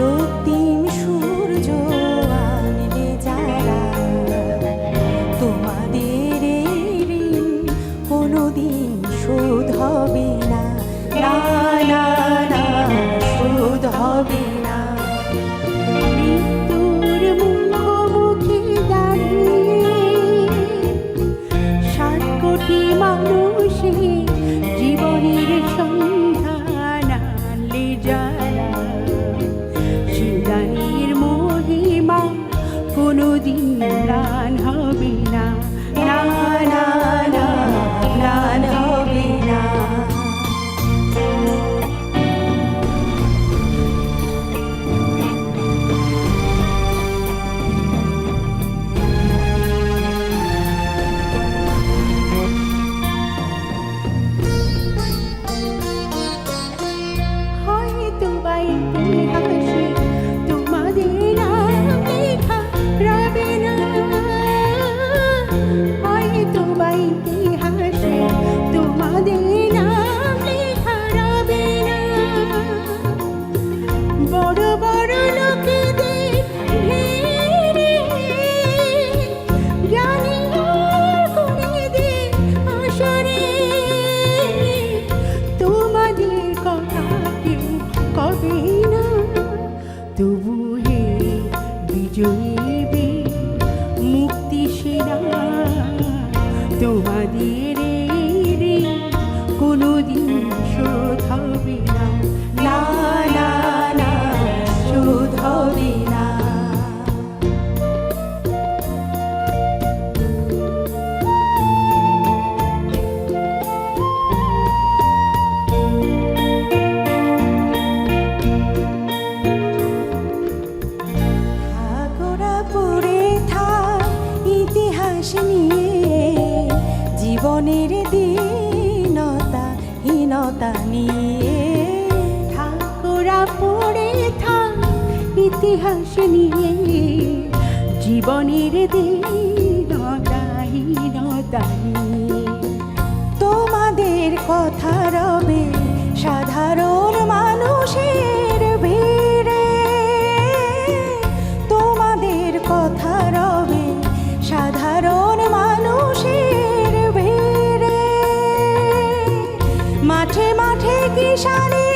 রক্তিম সূর্য আনবে যারা তোমাদের ঋণ কোনোদিন শোধ হবে না না, শোধ হবে না। মৃত্যুর মুখোমুখি দাঁড়িয়ে ষাট কোটি মানুষের জীবনের সঙ্গে কোনোদিন প্রাণ হবে তবু হে বিজয়ী মুক্তি সেরা তোমাদের জীবনের দীনতা হীনতা নিয়ে ঠাকুরা পড়ে থাক ইতিহাস নিয়ে। জীবনের দিনতা নিয়ে। তোমাদের কথা মাঠে মাঠে কিষানের